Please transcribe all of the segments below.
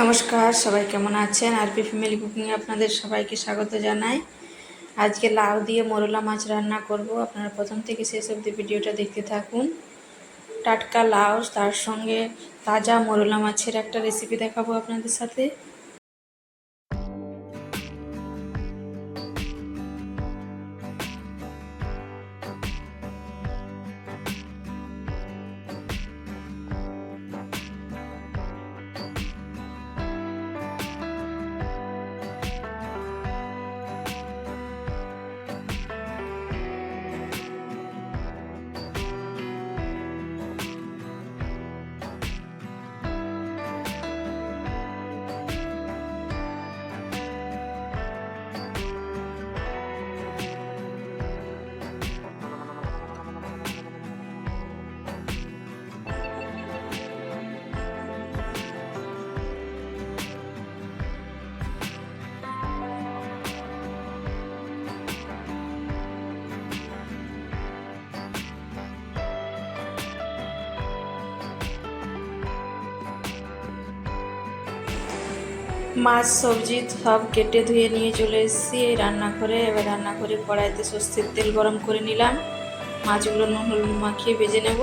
নমস্কার, সবাই কেমন আছেন? আর পি ফ্যামিলি কুকিংয়ে আপনাদের সবাইকে স্বাগত জানাই। আজকে লাউ দিয়ে মোরলা মাছ রান্না করব। আপনারা প্রথম থেকে শেষ অবধি ভিডিওটা দেখতে থাকুন। টাটকা লাউ, তার সঙ্গে তাজা মোরলা মাছের একটা রেসিপি দেখাবো আপনাদের সাথে। মাছ, সবজি সব কেটে ধুয়ে নিয়ে চলে এসেছি। রান্না করে, এবার রান্না করে কড়াইতে সস্তির তেল গরম করে নিলাম। মাছগুলো নুন, হলুদ মাখিয়ে ভেজে নেব।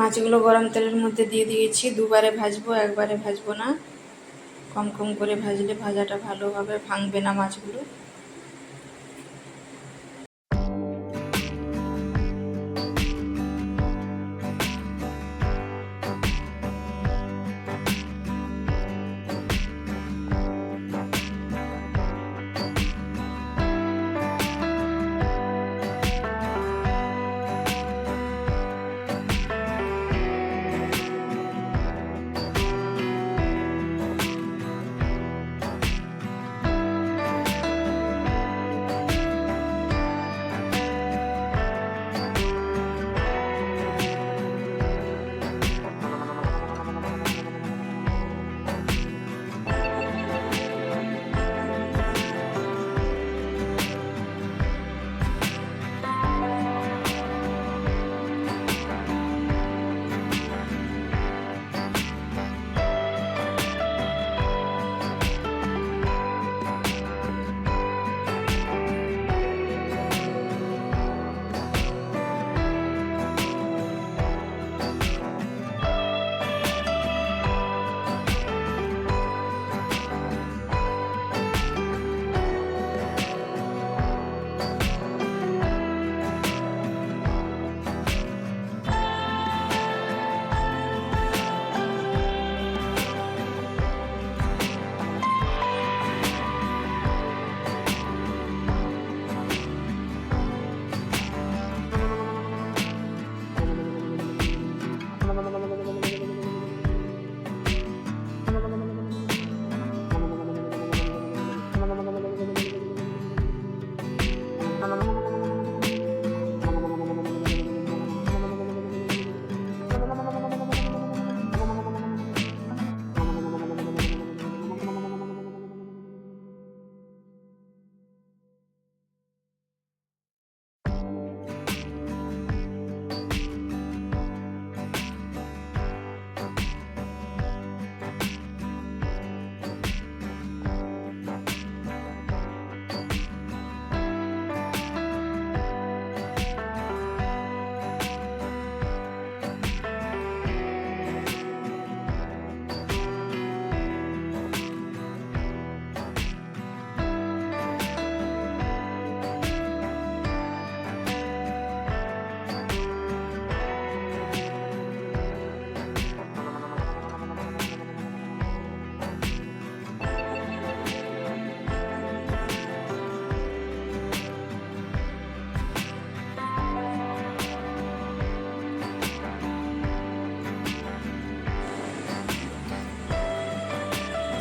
মাছগুলো গরম তেলের মধ্যে দিয়ে দিয়েছি। দুবারে ভাজবো, একবারে ভাজবো না। কম কম করে ভাজলে ভাজাটা ভালোভাবে ভাঙবে না মাছগুলো।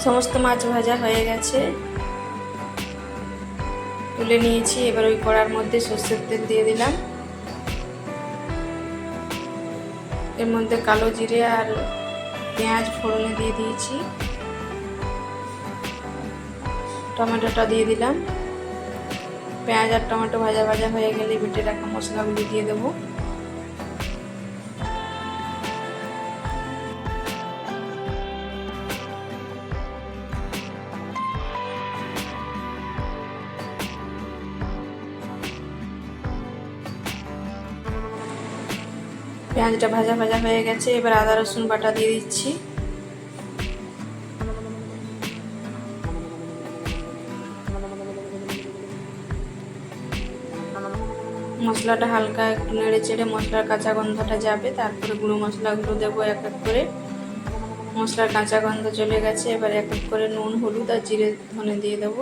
সমস্ত মাছ ভাজা হয়ে গেছে। তুলে নিয়েছি, এবার ওই কড়ার মধ্যে সর্ষের তেল দিয়ে দিলাম। এর মধ্যে কালো জিরে আর পেঁয়াজ ফোড়নে দিয়ে দিয়েছি। টমেটোটা দিয়ে দিলাম। পেঁয়াজ আর টমেটো ভাজা ভাজা হয়ে গেলে বেটে রাখা মশলাগুলি দিয়ে দেবো। পেঁয়াজটা ভাজা ভাজা হয়ে গেছে, এবার আদা, রসুন বাটা দিয়ে দিচ্ছি। মশলাটা হালকা একটু নেড়ে চেড়ে মশলার কাঁচা গন্ধটা যাবে, তারপরে গুঁড়ো মশলাগুলো দেবো এক এক করে। মশলার কাঁচা গন্ধ চলে গেছে, এবার এক এক করে নুন, হলুদ আর জিরে ধনে দিয়ে দেবো।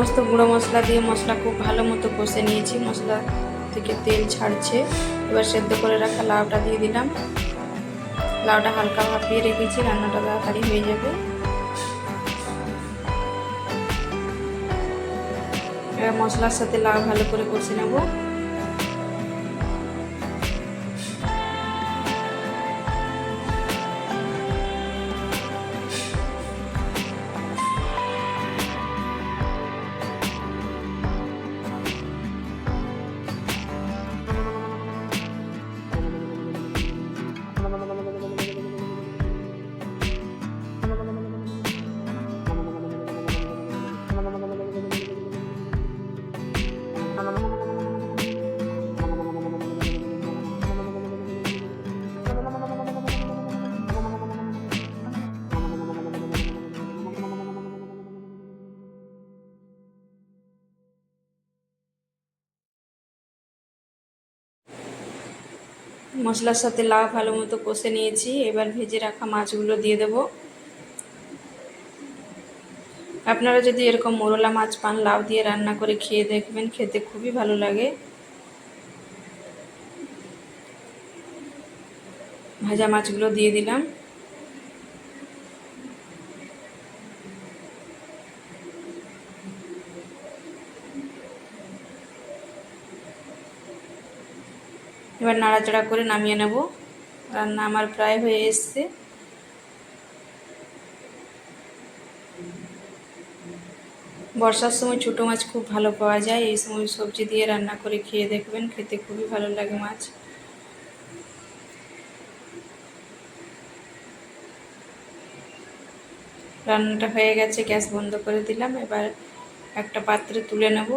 সমস্ত গুঁড়ো মশলা দিয়ে মশলা খুব ভালো মতো কষে নিয়েছি। মশলা থেকে তেল ছাড়ছে। এবার সেদ্ধ করে রাখা লাউটা দিয়ে দিলাম। লাউটা হালকা ভাপিয়ে রেখেছি, রান্নাটা তাড়াতাড়ি হয়ে যাবে। মশলার সাথে লাউ ভালো করে কষে নেব। মশলার সাথে লাউ ভালো মতো কষে নিয়েছি। এবার ভেজে রাখা মাছগুলো দিয়ে দেব। আপনারা যদি এরকম মোরলা মাছ পান, লাউ দিয়ে রান্না করে খেয়ে দেখবেন, খেতে খুবই ভালো লাগে। ভাজা মাছগুলো দিয়ে দিলাম। এবার নাড়াচাড়া করে নামিয়ে নেব। রান্না আমার প্রায় হয়ে এসছে। বর্ষার সময় ছোটো মাছ খুব ভালো পাওয়া যায়। এই সময় সবজি দিয়ে রান্না করে খেয়ে দেখবেন, খেতে খুবই ভালো লাগে মাছ। রান্নাটা হয়ে গেছে, গ্যাস বন্ধ করে দিলাম। এবার একটা পাত্রে তুলে নেব।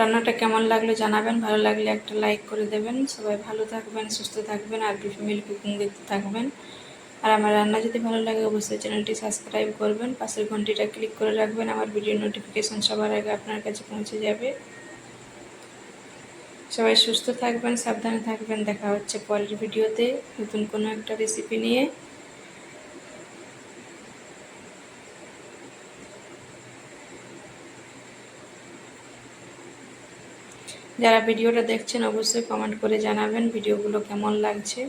রান্নাটা কেমন লাগল জানাবেন, ভালো লাগলে একটা লাইক করে দেবেন। সবাই ভালো থাকবেন, সুস্থ থাকবেন, আর ফ্যামিলি কুকিং দেখতে থাকবেন। আর আমার রান্না যদি ভালো লাগে, অবশ্যই চ্যানেলটি সাবস্ক্রাইব করবেন। পাশের ঘন্টিটা ক্লিক করে রাখবেন, আমার ভিডিও নোটিফিকেশান সবার আগে আপনার কাছে পৌঁছে যাবে। সবাই সুস্থ থাকবেন, সাবধানে থাকবেন। দেখা হচ্ছে পরের ভিডিওতে নতুন কোনো একটা রেসিপি নিয়ে। যারা ভিডিওটা দেখছেন অবশ্যই কমেন্ট করে জানাবেন ভিডিওগুলো কেমন লাগছে।